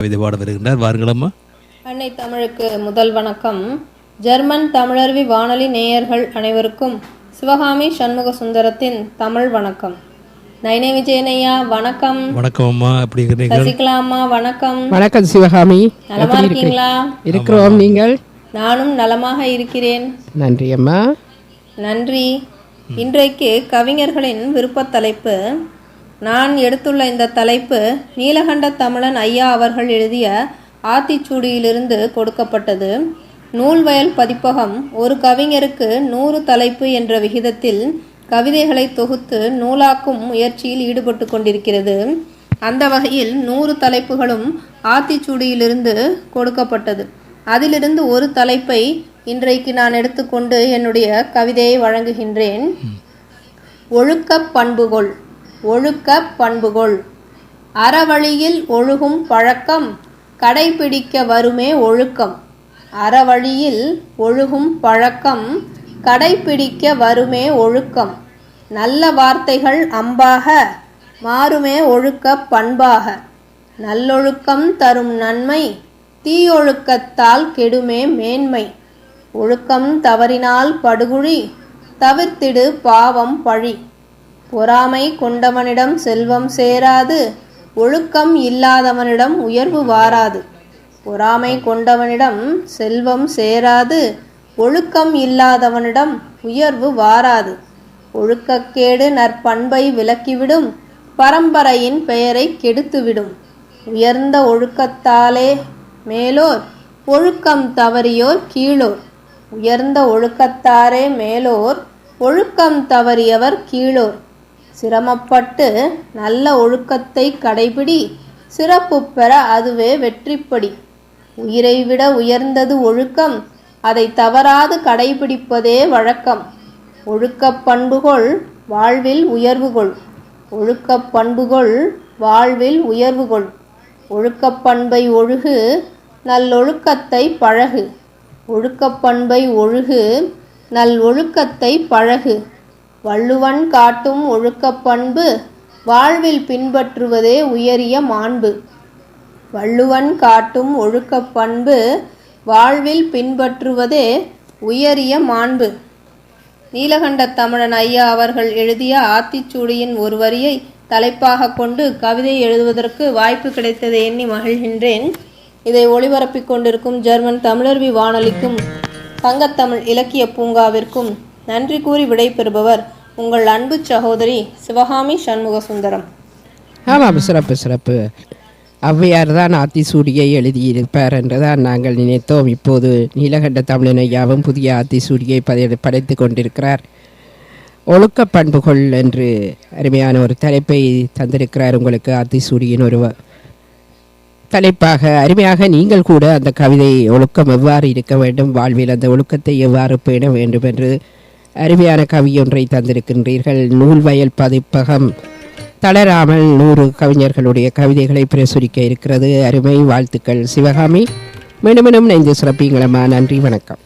கவிதை பாட வருகின்றார். வாருங்களம்மா அன்னை தமிழுக்கு முதல் வணக்கம். ஜெர்மன் தமிழருவி வானொலி நேயர்கள் அனைவருக்கும் சிவகாமி சண்முக சுந்தரத்தின் தமிழ் வணக்கம். நைனே விஜயனையா வணக்கம். வணக்கம் அம்மா. எப்படி இருக்கிறீர்கள்? சசிகலா அம்மா வணக்கம். வணக்கம் சிவகாமி. நலமா இருக்கீங்களா? இருக்கிறோம் நீங்கள்? நானும் நலமாக இருக்கிறேன். நன்றி அம்மா. நன்றி. இன்றைக்கு கவிஞர்களின் விருப்பத் தலைப்பு நான் எடுத்துள்ள இந்த தலைப்பு நீலகண்ட தமிழன் ஐயா அவர்கள் எழுதிய ஆத்திச்சூடியிலிருந்து கொடுக்கப்பட்டது. நூல்வயல் பதிப்பகம் ஒரு கவிஞருக்கு நூறு தலைப்பு என்ற விகிதத்தில் கவிதைகளை தொகுத்து நூலாக்கும் முயற்சியில் ஈடுபட்டு கொண்டிருக்கிறது. அந்த வகையில் நூறு தலைப்புகளும் ஆத்திச்சூடியிலிருந்து கொடுக்கப்பட்டது. அதிலிருந்து ஒரு தலைப்பை இன்றைக்கு நான் எடுத்துக்கொண்டு என்னுடைய கவிதையை வழங்குகின்றேன். ஒழுக்கப் பண்புகொள். ஒழுக்க பண்புகொள். அறவழியில் ஒழுகும் பழக்கம் கடைபிடிக்க வருமே ஒழுக்கம். அறவழியில் ஒழுகும் பழக்கம் கடைபிடிக்க வருமே ஒழுக்கம். நல்ல வார்த்தைகள் அம்பாக மாறுமே ஒழுக்கப் பண்பாக. நல்லொழுக்கம் தரும் நன்மை தீயொழுக்கத்தால் கெடுமே மேன்மை. ஒழுக்கம் தவறினால் படுகுழி தவிர்த்திடு பாவம் பழி. பொறாமை கொண்டவனிடம் செல்வம் சேராது ஒழுக்கம் இல்லாதவனிடம் உயர்வு வாராது. பொறாமை கொண்டவனிடம் செல்வம் சேராது ஒழுக்கம் இல்லாதவனிடம் உயர்வு வாராது. ஒழுக்கக்கேடு நற்பண்பை விலக்கிவிடும் பரம்பரையின் பெயரை கெடுத்துவிடும். உயர்ந்த ஒழுக்கத்தாலே மேலோர் ஒழுக்கம் தவறியோர் கீழோர். உயர்ந்த ஒழுக்கத்தாரே மேலோர் ஒழுக்கம் தவறியவர் கீழோர். சிரமப்பட்டு நல்ல ஒழுக்கத்தை கடைபிடி சிறப்பு பெற அதுவே வெற்றிப்படி. உயிரை விட உயர்ந்தது ஒழுக்கம் அதை தவறாது கடைபிடிப்பதே வழக்கம். ஒழுக்கப் பண்புகள் வாழ்வில் உயர்வுகொள் ஒழுக்கப் பண்புகள் வாழ்வில் உயர்வுகொள் ஒழுக்கப் பண்பை ஒழுகு நல்லொழுக்கத்தை பழகு. ஒழுக்கப் பண்பை ஒழுகு நல் ஒழுக்கத்தை பழகு. வள்ளுவன் காட்டும் ஒழுக்கப் பண்பு வாழ்வில் பின்பற்றுவதே உயரிய மாண்பு. வள்ளுவன் காட்டும் ஒழுக்கப் பண்பு வாழ்வில் பின்பற்றுவதே உயரிய மாண்பு. நீலகண்ட தமிழன் ஐயா அவர்கள் எழுதிய ஆத்திச்சூடியின் ஒரு வரியை தலைப்பாக கொண்டு கவிதை எழுதுவதற்கு வாய்ப்பு கிடைத்ததை எண்ணி மகிழ்கின்றேன். இதை ஒளிபரப்பிக் கொண்டிருக்கும் ஜெர்மன் தமிழர்வி வானொலிக்கும் தங்கத்தமிழ் இலக்கிய பூங்காவிற்கும் நன்றி கூறி விடைபெறுபவர் உங்கள் அன்பு சகோதரி சிவகாமி சண்முக சுந்தரம் ஆமாம் சிறப்பு சிறப்பு. ஔவையார் தான் ஆத்திசூடியை எழுதியிருப்பார் என்றுதான் நாங்கள் நினைத்தோம். இப்போது நீலகண்ட தமிழன் ஐயாவும் புதிய ஆத்திசூடியை படைத்து கொண்டிருக்கிறார். ஒழுக்க பண்புகள் என்று அருமையான ஒரு தலைப்பை தந்திருக்கிறார் உங்களுக்கு ஆத்திசூடியின் ஒரு தலைப்பாக அருமையாக நீங்கள் கூட அந்த கவிதை ஒழுக்கம் எவ்வாறு இருக்க வேண்டும்? வாழ்வில் அந்த ஒழுக்கத்தை எவ்வாறு பேண வேண்டும் என்று அருமையான கவி ஒன்றை தந்திருக்கின்றீர்கள். நூல் வயல் பதிப்பகம். தளராமல் நூறு கவிஞர்களுடைய கவிதைகளை பிரசுரிக்க இருக்கிறது. அருமை வாழ்த்துக்கள் சிவகாமி. மீண்டும் மீண்டும் நெஞ்சு சிறப்பீங்களம்மா நன்றி வணக்கம்.